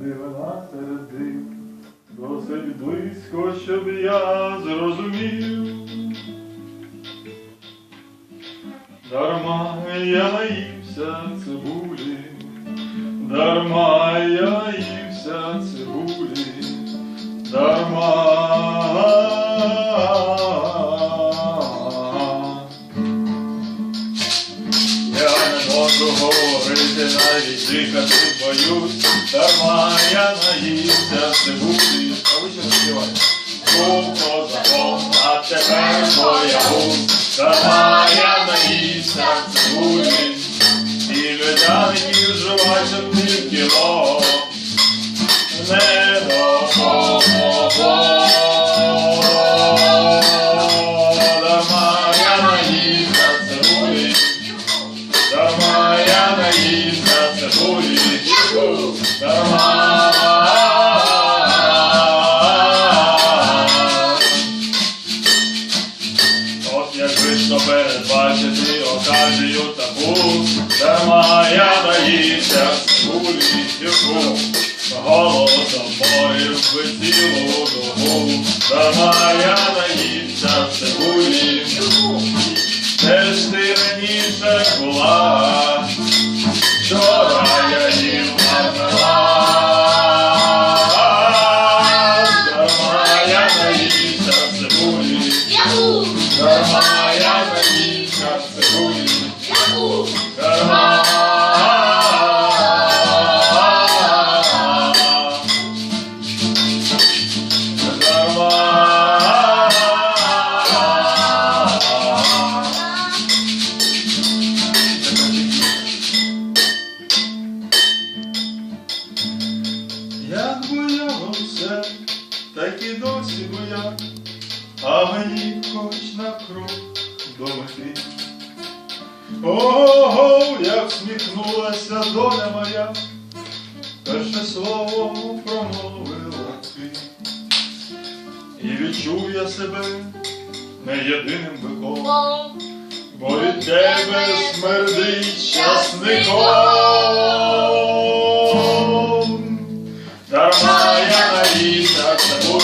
матір йшла, дивина серед досить близько, щоб я зрозумів. Дарма я наївся цибулі, дарма я наївся цибулі, дарма. Говорити, навіть дихати боюсь, дарма я наївся цибулі. А ви не співаєте? Був козаком, а тепер боягуз, дарма я наївся цибулі. І людяників жувачок пів кіло не допомогло. Я наївся цибулі, дарма. От як вийшло передбачити оказію таку, дарма я наївся цибулі, яку голосом би цілу добу, дарма я наївся Як бояло так і досі бояк, а мені хоч на крок до. Ого, як всміхнулася доля моя, перше слово промовила ти, і відчув я себе не єдиним биком, бо від тебе смердить часником. Дарма я навіта тобою.